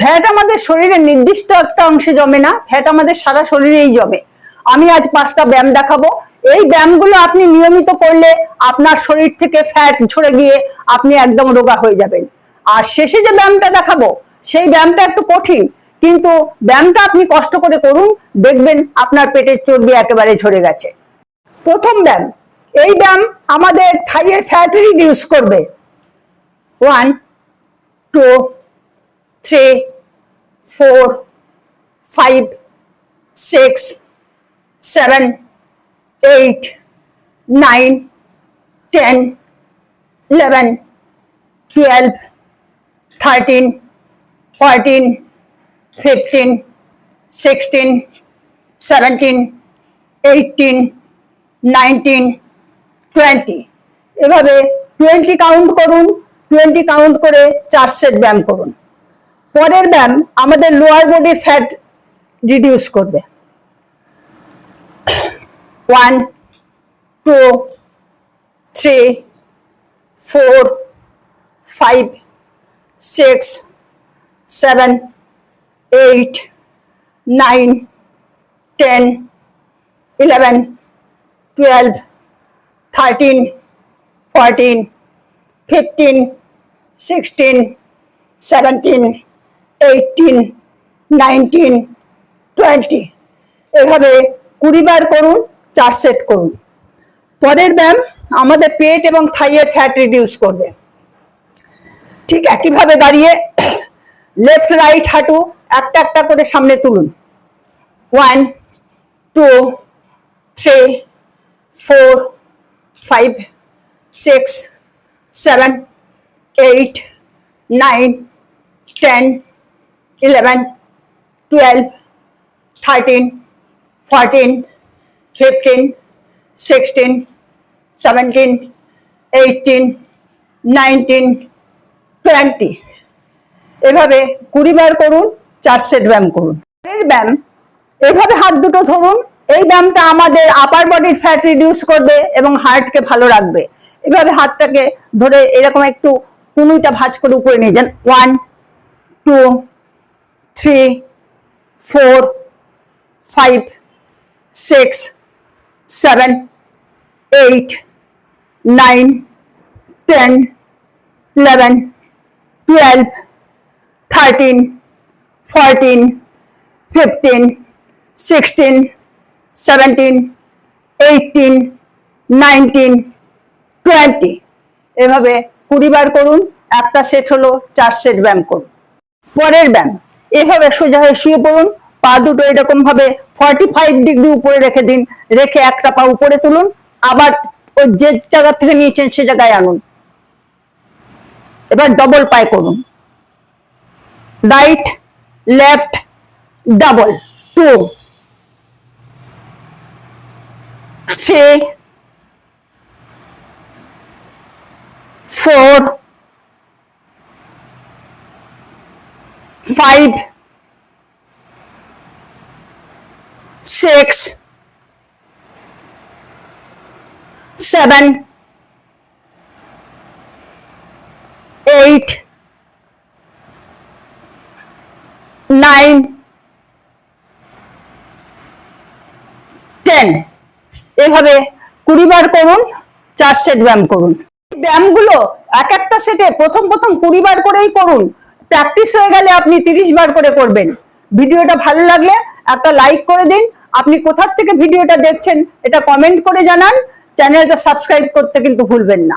Fat আমাদের শরীরের নির্দিষ্ট একটা অংশে জমে না, ফ্যাট আমাদের সারা শরীরেই জমে। আমি আজ পাঁচটা ব্যায়াম দেখাবো। এই ব্যায়ামগুলো আপনি নিয়মিত করলে আপনার শরীর থেকে ফ্যাট ঝরে গিয়ে আপনি একদম রোগা হয়ে যাবেন। আর শেষে যে ব্যায়ামটা দেখাবো, সেই ব্যায়ামটা একটু কঠিন, কিন্তু ব্যায়ামটা আপনি কষ্ট করে করুন, দেখবেন আপনার পেটের চর্বি একেবারে ঝরে গেছে। প্রথম ব্যায়াম, এই ব্যায়াম আমাদের থাইয়ের ফ্যাট রিডিউস করবে। One, two three four five six seven eight nine ten eleven twelve thirteen fourteen fifteen sixteen seventeen eighteen nineteen twenty এভাবে টোয়েন্টি কাউন্ট করুন টোয়েন্টি কাউন্ট করে চার সেট ব্যায়াম করুন। পরের ব্যায়াম আমাদের লোয়ার বডির ফ্যাট রিডিউস করবে। One two three four five six seven eight nine ten eleven twelve thirteen fourteen fifteen sixteen seventeen eighteen nineteen twenty এভাবে কুড়ি বার করুন, চার সেট করুন। পরের ব্যায়াম আমাদের পেট এবং থাইয়ের ফ্যাট রিডিউস করবে। ঠিক একইভাবে দাঁড়িয়ে লেফট রাইট হাঁটু একটা একটা করে সামনে তুলুন। One two three four five six seven eight nine ten eleven twelve thirteen fourteen fifteen sixteen seventeen eighteen nineteen twenty এভাবে কুড়ি বার করুন, চার সেট ব্যায়াম করুন। পরের ব্যায়াম, এভাবে হাত দুটো ধরুন, এই ব্যায়ামটা আমাদের আপার বডির ফ্যাট রিডিউস করবে এবং হার্টকে ভালো রাখবে। এভাবে হাতটাকে ধরে এরকম একটু কুনুইটা ভাঁজ করে উপরে নিয়ে যান। One two three four five six seven eight nine ten eleven twelve thirteen fourteen fifteen sixteen seventeen eighteen nineteen twenty এভাবে কুড়ি বার করুন, একটা সেট হলো, চার সেট ব্যায়াম করুন। পরের ব্যায়াম। এভাবে সোজা হয়ে শুয়ে পড়ুন। পা দুটো এরকম ভাবে ফর্টি ফাইভ ডিগ্রি উপরে রেখে দিন। রেখে একটা পা উপরে তুলুন। আবার ওই যে জায়গা থেকে নিয়েছেন সে জায়গায় আনুন। এবার ডবল পায়ে করুন। Right left double two three four five six seven, eight, nine, ten এভাবে কুড়ি বার করুন চার সেট ব্যায়াম করুন। ব্যায়ামগুলো এক একটা সেটে প্রথম প্রথম কুড়ি বার করেই করুন। প্র্যাকটিস হয়ে গেলে আপনি তিরিশ বার করে করবেন। ভিডিওটা ভালো লাগলে একটা লাইক করে দিন। আপনি কোথার থেকে ভিডিওটা দেখছেন, এটা কমেন্ট করে জানান। চ্যানেলটা সাবস্ক্রাইব করতে কিন্তু ভুলবেন না।